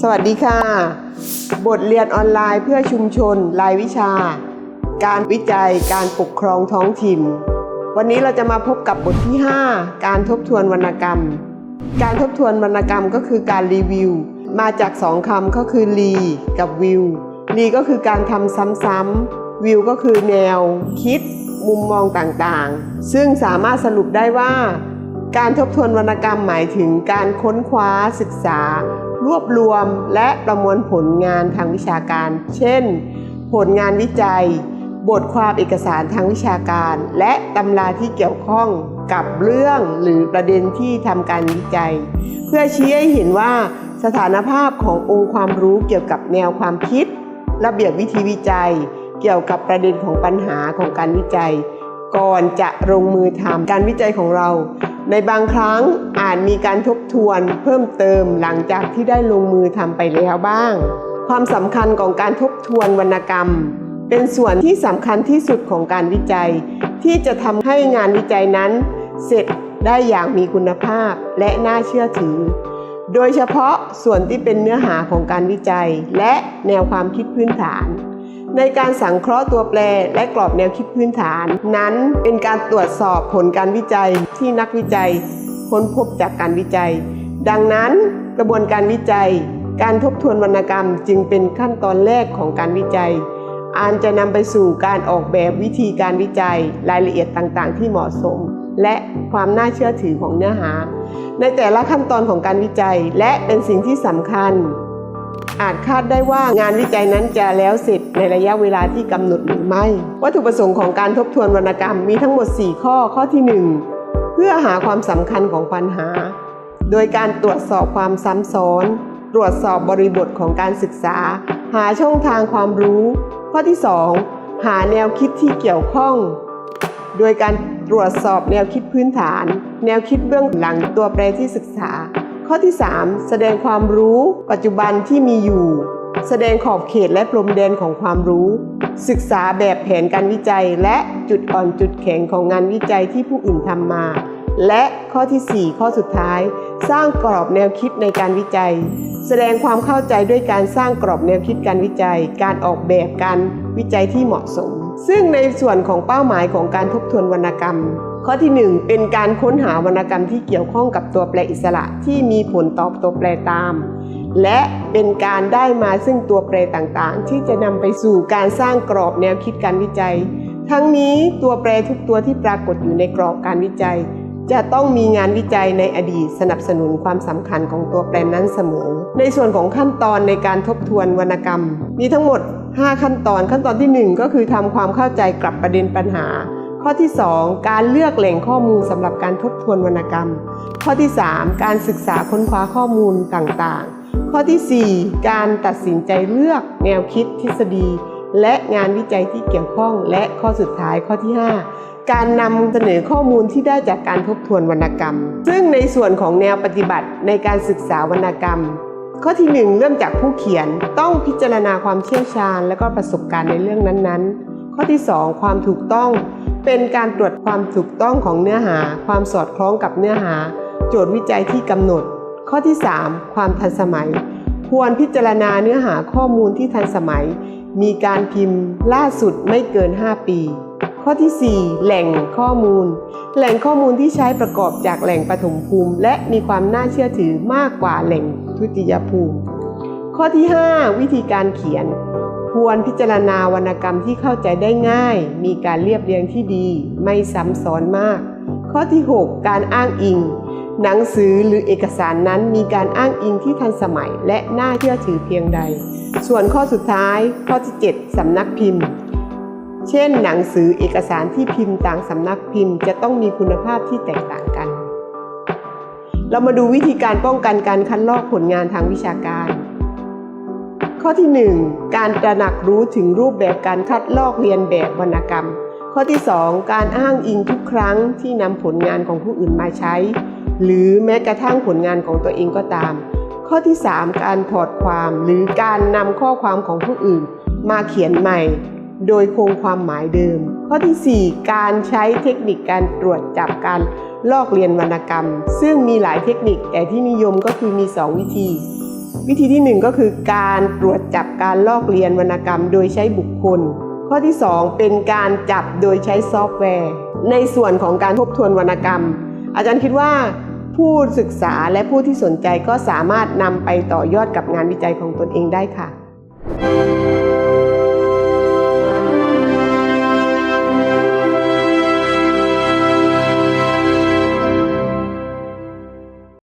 สวัสดีค่ะ บทเรียนออนไลน์เพื่อชุมชน รายวิชา การวิจัยการปกครองท้องถิ่น วันนี้เราจะมาพบกับบทที่ 5 การทบทวนวรรณกรรม การทบทวนวรรณกรรมก็คือการรีวิว มาจากสองคำก็คือรีกับวิวรีก็คือการทำซ้ำๆวิวก็คือแนว คิด มุมมองต่างๆ ซึ่งสามารถสรุปได้ว่า การทบทวนวรรณกรรมหมายถึงการค้นคว้าศึกษา รวบรวมและประมวลผลงานทางวิชาการ เช่น ผลงานวิจัย บทความเอกสารทางวิชาการ และตำราที่เกี่ยวข้องกับเรื่องหรือประเด็นที่ทำการวิจัย เพื่อชี้ให้เห็นว่าสถานภาพขององค์ความรู้เกี่ยวกับแนวความคิด ระเบียบวิธีวิจัย เกี่ยวกับประเด็นของปัญหาของการวิจัย ก่อนจะลงมือทำการวิจัยของเรา ในบางครั้งอาจมีการทบทวนเพิ่มเติมหลังจากที่ได้ลงมือทำไปแล้วบ้าง ความสำคัญของการทบทวนวรรณกรรม เป็นส่วนที่สำคัญที่สุดของการวิจัย ที่จะทำให้งานวิจัยนั้น เสร็จได้อย่างมีคุณภาพและน่าเชื่อถือ โดยเฉพาะส่วนที่เป็นเนื้อหาของการวิจัย และแนวความคิดพื้นฐาน ในการสังเคราะห์ตัวแปรและกรอบแนวคิดพื้นฐาน นั้นเป็นการตรวจสอบผลการวิจัยที่นักวิจัย ค้นพบจากการวิจัย ดังนั้นกระบวนการวิจัย การทบทวนวรรณกรรมจึงเป็นขั้นตอนแรกของการวิจัยอันจะนำไปสู่การออกแบบวิธีการวิจัยรายละเอียดต่างๆ ที่เหมาะสม และความน่าเชื่อถือของเนื้อหา ในแต่ละขั้นตอนของการวิจัย และเป็นสิ่งที่สำคัญ อาจคาดได้ว่างานวิจัยนั้นจะแล้วเสร็จในระยะเวลาที่กำหนดหรือไม่ วัตถุประสงค์ของการทบทวนวรรณกรรมมีทั้งหมด 4 ข้อข้อที่ 1 เพื่อหาความสำคัญของปัญหา โดยการตรวจสอบความซ้ำซ้อน ตรวจสอบบริบทของการศึกษา หาช่องทางความรู้ ข้อที่ 2 หาแนวคิดที่เกี่ยวข้อง โดยการตรวจสอบแนวคิดพื้นฐาน แนวคิดเบื้องหลังตัวแปรที่ศึกษา ข้อที่ 3 แสดงความรู้ปัจจุบันที่มีอยู่ แสดงขอบเขตและพรมแดนของความรู้ ศึกษาแบบแผนการวิจัย และจุดอ่อนจุดแข็งของงานวิจัยที่ผู้อื่นทำมา และข้อทีสี่ 4 ข้อสุดท้าย สร้างกรอบแนวคิดในการวิจัย แสดงความเข้าใจด้วยการสร้างกรอบแนวคิดการวิจัย การออกแบบการวิจัยที่เหมาะสม ซึ่งในส่วนของเป้าหมายของการทบทวนวรรณกรรม ข้อที่ 1 เป็นการค้นหาวรรณกรรมที่เกี่ยวข้องกับตัวแปรอิสระที่มีผลต่อตัวแปรตาม และเป็นการได้มาซึ่งตัวแปรต่างๆ ที่จะนำไปสู่การสร้างกรอบแนวคิดการวิจัย ทั้งนี้ตัวแปรทุกตัวที่ปรากฏอยู่ในกรอบการวิจัย จะต้องมีงานวิจัยในอดีตสนับสนุนความสำคัญของตัวแปรนั้นเสมอ ในส่วนของขั้นตอนในการทบทวนวรรณกรรม มีทั้งหมด 5 ขั้นตอน ขั้นตอนทีหนึ่1 ก็คือทำความเข้าใจกับประเด็นปัญหา ข้อที่ 2 การเลือกแหล่งข้อมูลสำหรับการทบทวนวรรณกรรม ข้อที่ 3 การศึกษาค้นคว้าข้อมูลต่างๆ ข้อทีสี่ 4 การตัดสินใจเลือกแนวคิดทฤษฎี และงานวิจัยที่เกี่ยวข้อง และข้อสุดท้ายข้อที่ 5 การนำเสนอข้อมูลที่ได้จากการทบทวนวรรณกรรม ซึ่งในส่วนของแนวปฏิบัติในการศึกษาวรรณกรรมข้อที่ 1 เริ่มจากผู้เขียนต้องพิจารณาความเชี่ยวชาญ และก็ประสบการณ์ในเรื่องนั้นๆ ข้อที่ 2 ความถูกต้อง เป็นการตรวจความถูกต้องของเนื้อหา ความสอดคล้องกับเนื้อหา โจทย์วิจัยที่กำหนด ข้อที่ 3 ความทันสมัย ควรพิจารณาเนื้อหาข้อมูลที่ทันสมัย มีการพิมพ์ล่าสุดไม่เกิน 5 ปี ข้อที่ 4 แหล่งข้อมูล แหล่งข้อมูลที่ใช้ประกอบจากแหล่งปฐมภูมิ และมีความน่าเชื่อถือมากกว่าแหล่งทุติยภูมิ ข้อที่ 5 วิธีการเขียน ควรพิจารณาวรรณกรรมที่เข้าใจได้ง่าย มีการเรียบเรียงที่ดี ไม่ซ้ำซ้อนมาก ข้อที่ 6 การอ้างอิง หนังสือหรือเอกสารนั้นมีการอ้างอิงที่ทันสมัย และน่าเชื่อถือเพียงใด ส่วนข้อสุดท้ายข้อที่ 7 สำนักพิมพ์ เช่น หนังสือเอกสารที่พิมพ์ต่างสำนักพิมพ์จะต้องมีคุณภาพที่แตกต่างกัน เรามาดูวิธีการป้องกันการคัดลอกผลงานทางวิชาการ ข้อที่ 1 การตระหนักรู้ถึงรูปแบบการคัดลอกเรียนแบบวรรณกรรม ข้อที่ 2 การอ้างอิงทุกครั้งที่นำผลงานของผู้อื่นมาใช้ หรือแม้กระทั่งผลงานของตัวเองก็ตาม ข้อที่ 3 การถอดความหรือการนำข้อความของผู้อื่น มาเขียนใหม่ โดยคงความหมายเดิม ข้อทีสี่4 การใช้เทคนิคการตรวจจับการลอกเรียนวรรณกรรม ซึ่งมีหลายเทคนิคแต่ที่นิยมก็คือมี 2 วิธี วิธีที่ 1 ก็คือการตรวจจับการลอกเรียนวรรณกรรมโดยใช้บุคคล ข้อที่ 2 เป็นการจับโดยใช้ซอฟต์แวร์ ในส่วนของการทบทวนวรรณกรรม อาจารย์คิดว่าผู้ศึกษาและผู้ที่สนใจก็สามารถนำไปต่อยอดกับงานวิจัยของตนเองได้ค่ะ